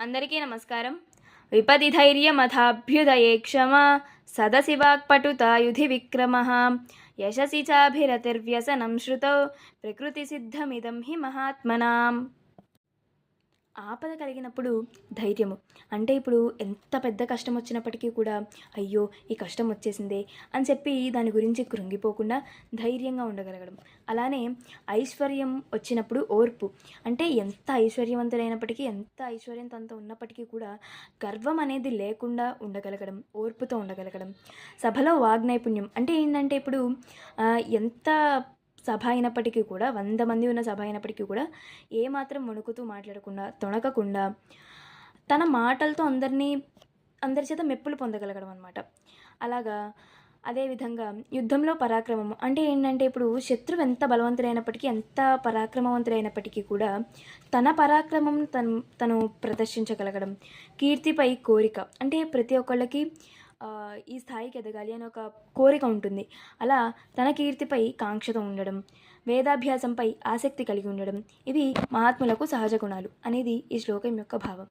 అందరికీ నమస్కారం. విపదిధైర్యమథాభ్యుదయే క్షమ సదసి వాక్పటుత యుధి విక్రమ. యశసి చాభిరతిర్వ్యసనం శ్రుతౌ ప్రకృతి సిద్ధమిదం హి మహాత్మనాం. ఆపద కలిగినప్పుడు ధైర్యము. అంటే ఇప్పుడు ఎంత పెద్ద కష్టం వచ్చినప్పటికీ కూడా అయ్యో ఈ కష్టం వచ్చేసిందే అని చెప్పి దాని గురించి కృంగిపోకుండా ధైర్యంగా ఉండగలగడం. అలానే ఐశ్వర్యం వచ్చినప్పుడు ఓర్పు. అంటే ఎంత ఐశ్వర్యవంతులైనప్పటికీ ఎంత ఐశ్వర్యం తనతో ఉన్నప్పటికీ కూడా గర్వం అనేది లేకుండా ఉండగలగడం ఓర్పుతో ఉండగలగడం. సభలో వాగ్నైపుణ్యం. అంటే ఏంటంటే ఇప్పుడు ఎంత సభ అయినప్పటికీ కూడా వంద మంది ఉన్న సభ అయినప్పటికీ కూడా ఏమాత్రం వణుకుతూ మాట్లాడకుండా తొణకకుండా తన మాటలతో అందరినీ అందరి చేత మెప్పులు పొందగలగడం అనమాట అలాగా అదేవిధంగా యుద్ధంలో పరాక్రమం అంటే ఏంటంటే ఇప్పుడు శత్రువు ఎంత బలవంతుడైనప్పటికీ ఎంత పరాక్రమవంతుడైనప్పటికీ కూడా తన పరాక్రమం తను తను ప్రదర్శించగలగడం కీర్తిపై కోరిక అంటే ప్రతి ఒక్కళ్ళకి ఈ స్థాయికి ఎదగాలి అని ఒక కోరిక ఉంటుంది. అలా తన కీర్తిపై కాంక్షత ఉండడం వేదాభ్యాసంపై ఆసక్తి కలిగి ఉండడం ఇవి మహాత్ములకు సహజ గుణాలు అనేది ఈ శ్లోకం యొక్క భావం.